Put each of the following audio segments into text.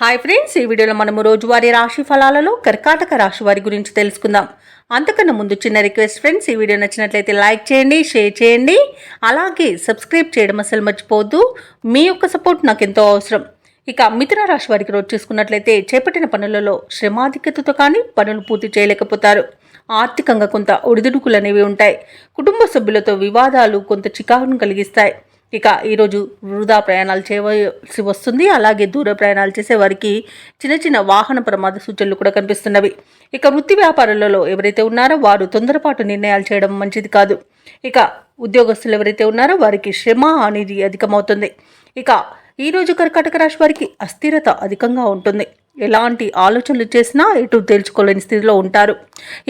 Hi friends ఈ వీడియోలో మనము రోజువారీ రాశి ఫలాలలో కర్కాటక రాశి వారి గురించి తెలుసుకుందాం. అంతకన్నా ముందు చిన్న రిక్వెస్ట్ ఫ్రెండ్స్ ఈ వీడియో నచ్చినట్లయితే లైక్ చేయండి షేర్ చేయండి. అలాగే సబ్స్క్రైబ్ చేయడం అసలు మర్చిపోవద్దు. మీ యొక్క సపోర్ట్ నాకు ఎంతో అవసరం. ఇక మిథున రాశి వారికి రోజు చూసుకున్నట్లయితే చేపట్టిన పనులలో శ్రమాధిక్యతతో కానీ పనులు పూర్తి చేయలేకపోతారు. ఆర్థికంగా కొంత ఒడిదుడుకులు అనేవి ఉంటాయి. కుటుంబ సభ్యులతో వివాదాలు కొంత చికాకును కలిగిస్తాయి. ఇక ఈరోజు వృధా ప్రయాణాలు చేయవలసి వస్తుంది. అలాగే దూర ప్రయాణాలు చేసే వారికి చిన్న చిన్న వాహన ప్రమాద సూచనలు కూడా కనిపిస్తున్నవి. ఇక వృత్తి వ్యాపారాలలో ఎవరైతే ఉన్నారో వారు తొందరపాటు నిర్ణయాలు చేయడం మంచిది కాదు. ఇక ఉద్యోగస్తులు ఎవరైతే ఉన్నారో వారికి శ్రమ అనేది అధికమవుతుంది. ఇక ఈరోజు కర్కాటక రాశి వారికి అస్థిరత అధికంగా ఉంటుంది. ఎలాంటి ఆలోచనలు చేసినా ఎటు తేల్చుకోలేని స్థితిలో ఉంటారు.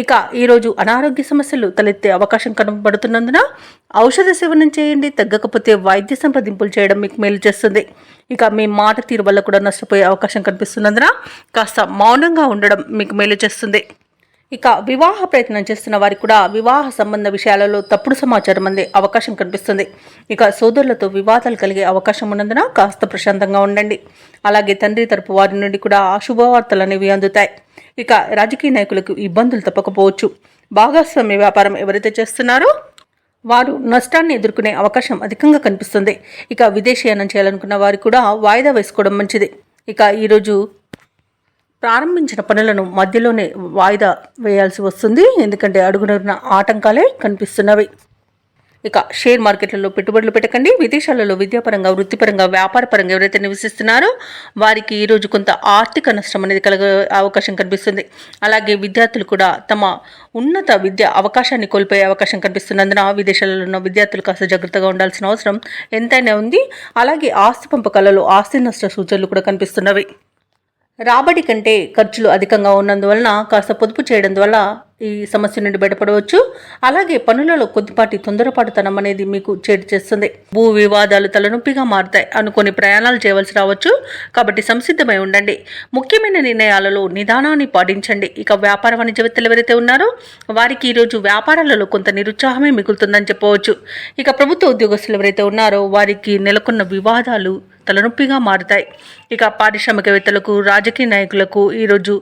ఇక ఈరోజు అనారోగ్య సమస్యలు తలెత్తే అవకాశం కనబడుతున్నందున ఔషధ సేవనం చేయండి తగ్గకపోతే వైద్య సంప్రదింపులు చేయడం మీకు మేలు చేస్తుంది. ఇక మీ మాట తీరు వల్ల కూడా నష్టపోయే అవకాశం కనిపిస్తున్నందున కాస్త మౌనంగా ఉండడం మీకు మేలు చేస్తుంది. ఇక వివాహ ప్రయత్నం చేస్తున్న వారికి కూడా వివాహ సంబంధ విషయాలలో తప్పుడు సమాచారం అందే అవకాశం కనిపిస్తుంది. ఇక సోదరులతో వివాదాలు కలిగే అవకాశం ఉన్నందున కాస్త ప్రశాంతంగా ఉండండి. అలాగే తండ్రి తరపు వారి నుండి కూడా శుభవార్తలు అనేవి అందుతాయి. ఇక రాజకీయ నాయకులకు ఇబ్బందులు తప్పకపోవచ్చు. భాగస్వామ్య వ్యాపారం ఎవరైతే చేస్తున్నారో వారు నష్టాన్ని ఎదుర్కొనే అవకాశం అధికంగా కనిపిస్తుంది. ఇక విదేశీయానం చేయాలనుకున్న వారు కూడా వాయిదా వేసుకోవడం మంచిది. ఇక ఈరోజు ప్రారంభించిన పనులను మధ్యలోనే వాయిదా వేయాల్సి వస్తుంది. ఎందుకంటే అడుగునడుగున ఆటంకాలే కనిపిస్తున్నవి. ఇక షేర్ మార్కెట్లలో పెట్టుబడులు పెట్టకండి. విదేశాలలో విద్యాపరంగా వృత్తిపరంగా వ్యాపారపరంగా ఎవరైతే నివసిస్తున్నారో వారికి ఈరోజు కొంత ఆర్థిక నష్టం అనేది కలగ అవకాశం కనిపిస్తుంది. అలాగే విద్యార్థులు కూడా తమ ఉన్నత విద్య అవకాశాన్ని కోల్పోయే అవకాశం కనిపిస్తున్నందున విదేశాలలో ఉన్న విద్యార్థులు కాస్త జాగ్రత్తగా ఉండాల్సిన అవసరం ఎంతైనా ఉంది. అలాగే ఆస్తి పంపకాలలో ఆస్తి నష్ట సూచనలు కూడా కనిపిస్తున్నవి. రాబడి కంటే ఖర్చులు అధికంగా ఉన్నందువలన కాస్త పొదుపు చేయడం ద్వారా ఈ సమస్య నుండి బయటపడవచ్చు. అలాగే పనులలో కొద్దిపాటి తొందరపాటుతనం అనేది మీకు చేటు చేస్తుంది. భూ వివాదాలు తలనొప్పిగా మారుతాయి అనుకొని ప్రయాణాలు చేయవలసి రావచ్చు. కాబట్టి సంసిద్ధమై ఉండండి. ముఖ్యమైన నిర్ణయాలలో నిదానాన్ని పాటించండి. ఇక వ్యాపార వాణిజ్యవేత్తలు ఎవరైతే ఉన్నారో వారికి ఈరోజు వ్యాపారాలలో కొంత నిరుత్సాహమే మిగులుతుందని చెప్పవచ్చు. ఇక ప్రభుత్వ ఉద్యోగస్తులు ఎవరైతే ఉన్నారో వారికి నెలకొన్న వివాదాలు తలనొప్పిగా మారుతాయి. ఇక పారిశ్రామికవేత్తలకు రాజకీయ నాయకులకు ఈరోజు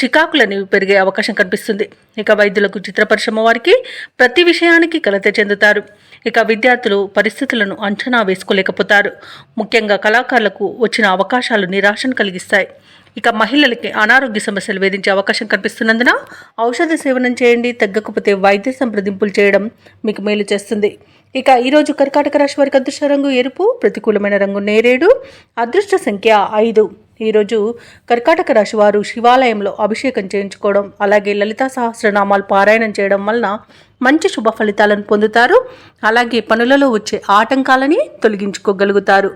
చికాకులని పెరిగే అవకాశం కనిపిస్తుంది. ఇక వైద్యులకు చిత్ర పరిశ్రమ వారికి ప్రతి విషయానికి కలత చెందుతారు. ఇక విద్యార్థులు పరిస్థితులను అంచనా వేసుకోలేకపోతారు. ముఖ్యంగా కళాకారులకు వచ్చిన అవకాశాలు నిరాశను కలిగిస్తాయి. ఇక మహిళలకి అనారోగ్య సమస్యలు వేధించే అవకాశం కనిపిస్తున్నందున ఔషధ సేవనం చేయండి తగ్గకపోతే వైద్య సంప్రదింపులు చేయడం మీకు మేలు చేస్తుంది. ఇక ఈరోజు కర్కాటక రాశి వారికి అదృష్ట రంగు ఎరుపు ప్రతికూలమైన రంగు నేరేడు అదృష్ట సంఖ్య ఐదు. ఈరోజు కర్కాటక రాశి వారు శివాలయంలో అభిషేకం చేయించుకోవడం అలాగే లలితా సహస్రనామాలు పారాయణం చేయడం వలన మంచి శుభ ఫలితాలను పొందుతారు. అలాగే పనులలో వచ్చే ఆటంకాలని తొలగించుకోగలుగుతారు.